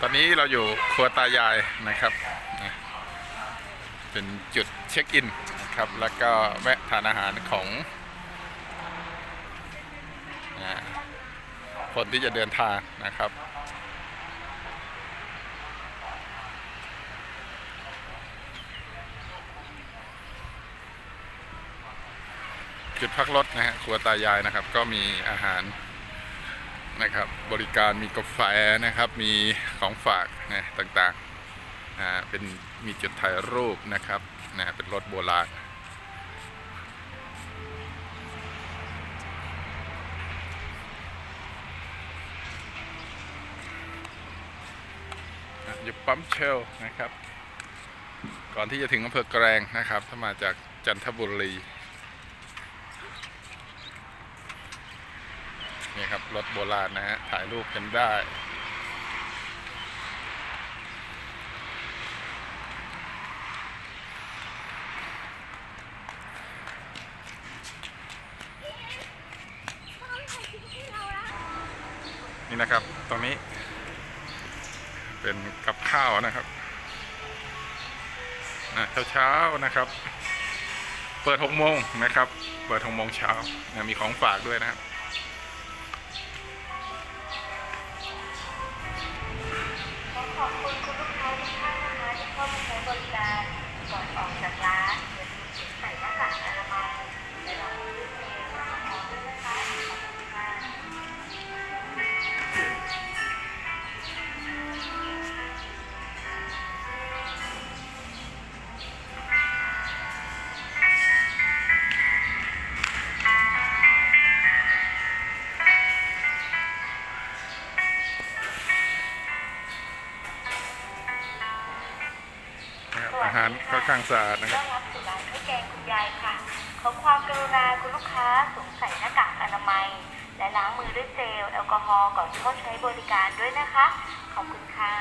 ตอนนี้เราอยู่ครัวตายายนะครับ เป็นจุดเช็คอินนะครับ แล้วก็แวะทานอาหารของนะคนที่จะเดินทางนะครับ จุดพักรถนะฮะครัวตายายนะครับ ก็มีอาหารนะครับ บริการมีกาแฟนะครับ มีของฝากนะต่างๆอ่าเป็นมีจุดถ่ายรูปนะครับนะเป็นรถโบราณอยู่ปั๊มเชลนะครับ ก่อนที่จะถึงอำเภอแกลงนะครับ ถ้ามาจากจันทบุรี นี่ครับ รถโบราณนะฮะ ถ่ายรูปกันได้นี่นะครับ ตรงนี้ เป็นกับข้าวนะครับเช้าเช้าๆนะครับ เปิดหกโมงนะครับ เปิดหกโมงเช้ามีของฝากด้วยนะครับ นะครับอาหารค่อนข้างสะอาดนะครับ ต้อนรับสู่ร้านข้าวแกงคุณยายค่ะ ขอความกรุณาคุณลูกค้าสวมใส่หน้ากากอนามัย และล้างมือด้วยเจลแอลกอฮอล์ก่อนเข้าใช้บริการด้วยนะคะ ขอบคุณค่ะ